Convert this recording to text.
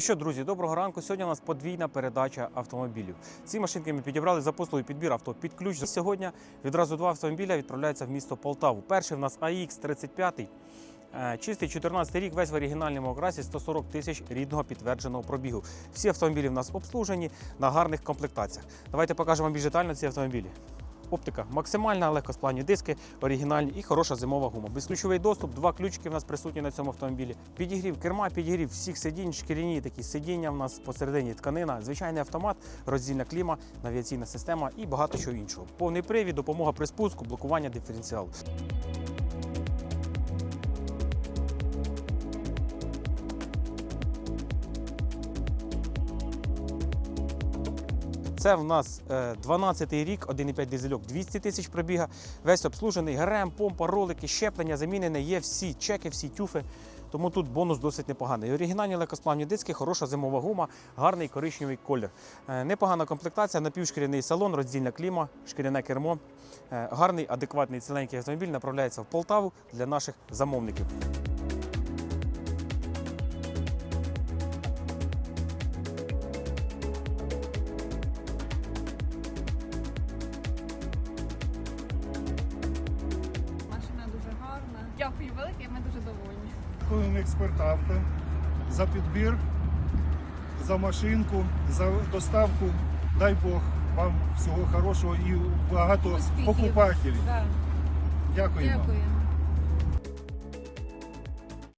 Що, друзі, доброго ранку. Сьогодні у нас подвійна передача автомобілів. Ці машинки ми підібрали за послугою підбір авто під ключ. Сьогодні відразу два автомобіля відправляються в місто Полтаву. Перший в нас AX 35 Е, Чистий 14 рік, весь в оригінальному окрасі 140 тисяч рідного підтвердженого пробігу. Всі автомобілі в нас обслужені на гарних комплектаціях. Давайте покажемо більш детально ці автомобілі. Оптика максимальна, легкосплавні диски, оригінальні і хороша зимова гума. Безключовий доступ, два ключики в нас присутні на цьому автомобілі. Підігрів керма, підігрів всіх сидінь, шкіряні такі сидіння в нас посередині тканина, звичайний автомат, роздільна кліма, навіаційна система і багато чого іншого. Повний привід, допомога при спуску, блокування диференціалу. Це в нас 12-й рік, 1,5 дизельок, 200 тисяч пробіга, весь обслужений, ГРМ, помпа, ролики, щеплення замінене, є всі чеки, всі тюфи. Тому тут бонус досить непоганий. Оригінальні легкосплавні диски, хороша зимова гума, гарний коричневий колір. Е, Непогана комплектація, напівшкіряний салон, роздільна кліма, шкіряне кермо. Е, Гарний, адекватний ціленький автомобіль направляється в Полтаву для наших замовників. Дякую велике, ми дуже довольні. Дякуємо експерт авто за підбір, за машинку, за доставку. Дай Бог вам всього хорошого і багато Успіхів. покупателів. Да. Дякуємо. Дякуємо.